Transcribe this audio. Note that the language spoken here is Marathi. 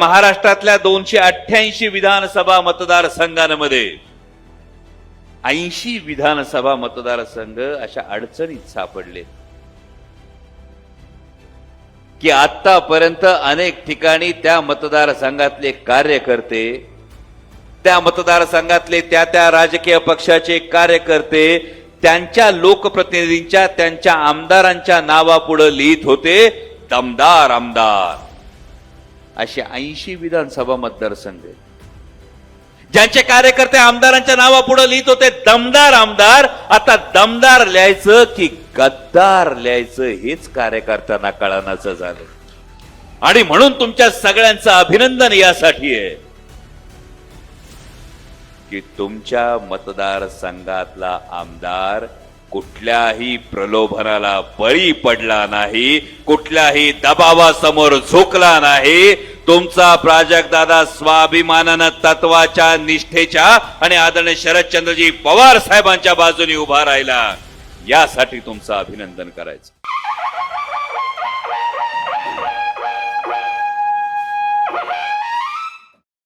महाराष्ट्रातल्या दोनशे अठ्ठ्याऐंशी विधानसभा मतदारसंघांमध्ये ऐंशी विधानसभा मतदारसंघ अशा अडचणीत सापडले. की आतापर्यंत अनेक ठिकाणी त्या मतदारसंघातले कार्यकर्ते त्या मतदारसंघातले त्या त्या राजकीय पक्षाचे कार्यकर्ते त्यांच्या लोकप्रतिनिधींच्या त्यांच्या आमदारांच्या नावापुढे लिहित होते दमदार आमदार. असे ऐंशी विधानसभा मतदारसंघ आहेत. ज्यांचे कार्यकर्ते आमदारांच्या नावापुढे लिहित होते दमदार आमदार आता दमदार लिहायचं की गद्दार लिहायचं हेच कार्यकर्त्यांना कळानाचं झालं आणि म्हणून तुमच्या सगळ्यांचं अभिनंदन यासाठी आहे की तुमच्या मतदारसंघातला आमदार कुठल्याही प्रलोभनाला बळी पडला नाही कुठल्याही दबावासमोर झुकला नाही. तुमचा प्राजक्तदादा स्वाभिमानानं तत्वाच्या निष्ठेच्या आणि आदरणीय शरदचंद्रजी पवार साहेबांच्या बाजूने उभा राहिला. यासाठी तुमचं अभिनंदन करायचं.